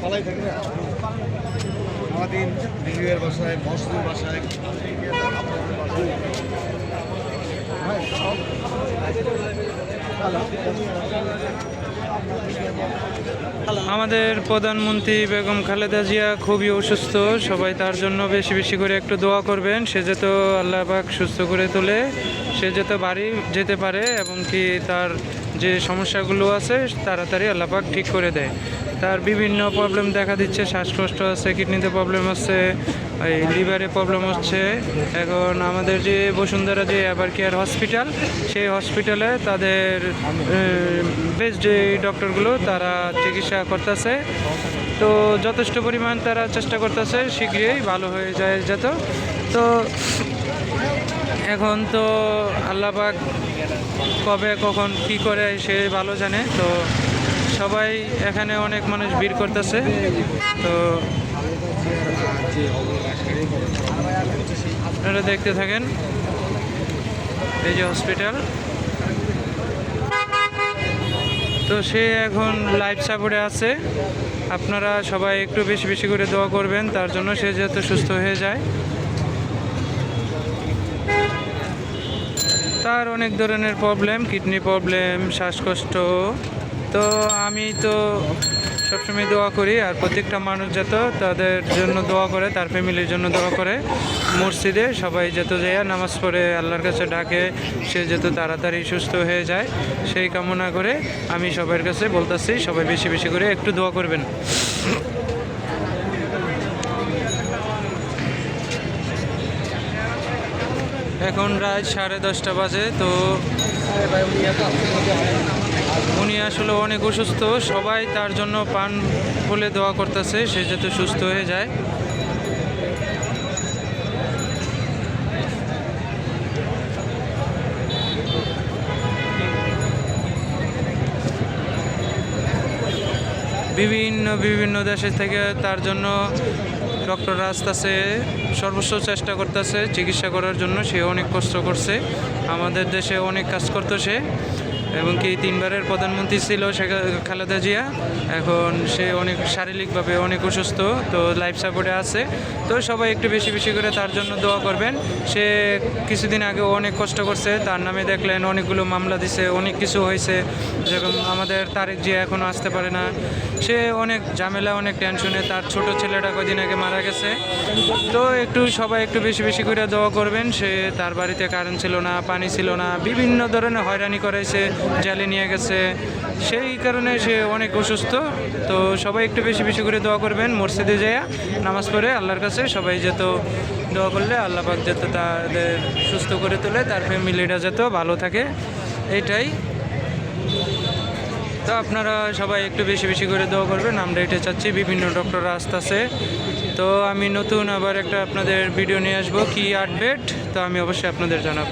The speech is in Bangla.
পালাই থাকে না আমাদের দিদির বাসায় মসজিদের বাসায় আপনাদের বাসায় আমাদের প্রধানমন্ত্রী বেগম খালেদা জিয়া খুবই অসুস্থ। সবাই তার জন্য বেশি বেশি করে একটু দোয়া করবেন। সে যেত আল্লাহ পাক সুস্থ করে তোলে, সে যেত বাড়ি যেতে পারে এবং কি তার যে সমস্যাগুলো আছে, তাড়াতাড়ি আল্লাহ পাক ঠিক করে দেয়। তার বিভিন্ন প্রবলেম দেখা দিচ্ছে, শ্বাসকষ্ট আছে কিডনিতে প্রবলেম আছে, এই লিভারে প্রবলেম হচ্ছে। এখন আমাদের যে বসুন্ধরা যে আবার কেয়ার হসপিটাল সেই হসপিটালে তাদের বেস্ট যে ডক্টরগুলো তারা চিকিৎসা করতেছে। তো যথেষ্ট পরিমাণ তারা চেষ্টা করতেছে, শীঘ্রই ভালো হয়ে যায় যেত। তো এখন তো আল্লাপাক কবে, কখন, কি করে, সে ভালো জানে। তো সবাই এখানে অনেক মানুষ ভিড় করতেছে, তো আপনারা দেখতে থাকেন। এই যে হসপিটাল তো সে এখন লাইফ সাপোর্টে আছে। আপনারা সবাই একটু বেশি বেশি করে দোয়া করবেন, তার জন্য সে যাতে সুস্থ হয়ে যায়। তার অনেক ধরনের প্রবলেম কিডনি প্রবলেম শ্বাসকষ্ট। তো আমি তো সবসময় দোয়া করি, আর প্রত্যেকটা মানুষ যত তাদের জন্য দোয়া করে, তার ফ্যামিলির জন্য দোয়া করে। মসজিদে সবাই যত যায় নামাজ পড়ে, আল্লাহর কাছে ডাকে, সে যত তাড়াতাড়ি সুস্থ হয়ে যায়, সেই কামনা করে আমি সবার কাছে বলতেছি, সবাই বেশি বেশি করে একটু দোয়া করবেন। এখন রাত সাড়ে দশটা বাজে, তো আসলে অনেক অসুস্থ, সবাই তার জন্য পান বলে দোয়া করতেছে, সে যাতে সুস্থ হয়ে যায়। বিভিন্ন বিভিন্ন দেশের থেকে তার জন্য ডক্টর আসতেছে সর্বোচ্চ চেষ্টা করতেছে চিকিৎসা করার জন্য, সে অনেক কষ্ট করছে। আমাদের দেশে অনেক কাজ করতো সে এবং কি তিনবারের প্রধানমন্ত্রী ছিল শেখ খালেদা জিয়া। এখন সে অনেক শারীরিকভাবে অনেক অসুস্থ, তো লাইফ সাপোর্টে আছে। তো সবাই একটু বেশি বেশি করে তার জন্য দোয়া করবেন। সে কিছুদিন আগে অনেক কষ্ট করছে, তার নামে দেখলেন অনেকগুলো মামলা দিছে, অনেক কিছু হয়েছে। যেরকম আমাদের তারেক জিয়া এখনও আসতে পারে না। সে অনেক ঝামেলা, অনেক টেনশনে তার ছোট ছেলেটা কদিন আগে মারা গেছে। তো একটু সবাই একটু বেশি বেশি করে দোয়া করবেন। সে তার বাড়িতে কারেন্ট ছিল না, পানি ছিল না, বিভিন্ন ধরনের হয়রানি করেছে জালে নিয়ে গেছে। সেই কারণে সে অনেক অসুস্থ। তো সবাই একটু বেশি বেশি করে দোয়া করবেন, মসজিদে যাইয়া নামাজ পড়ে আল্লাহর কাছে সবাই যেত দোয়া করলে আল্লাহ পাক যেত তাদের সুস্থ করে তোলে, তার ফ্যামিলিটা যেত ভালো থাকে, এটাই। তো আপনারা সবাই একটু বেশি বেশি করে দোয়া করবেন, আমরা এটা চাচ্ছি, বিভিন্ন ডক্টররা আসতেছে। তো আমি নতুন আবার একটা আপনাদের ভিডিও নিয়ে আসব, কি আপডেট তো আমি অবশ্যই আপনাদের জানাব।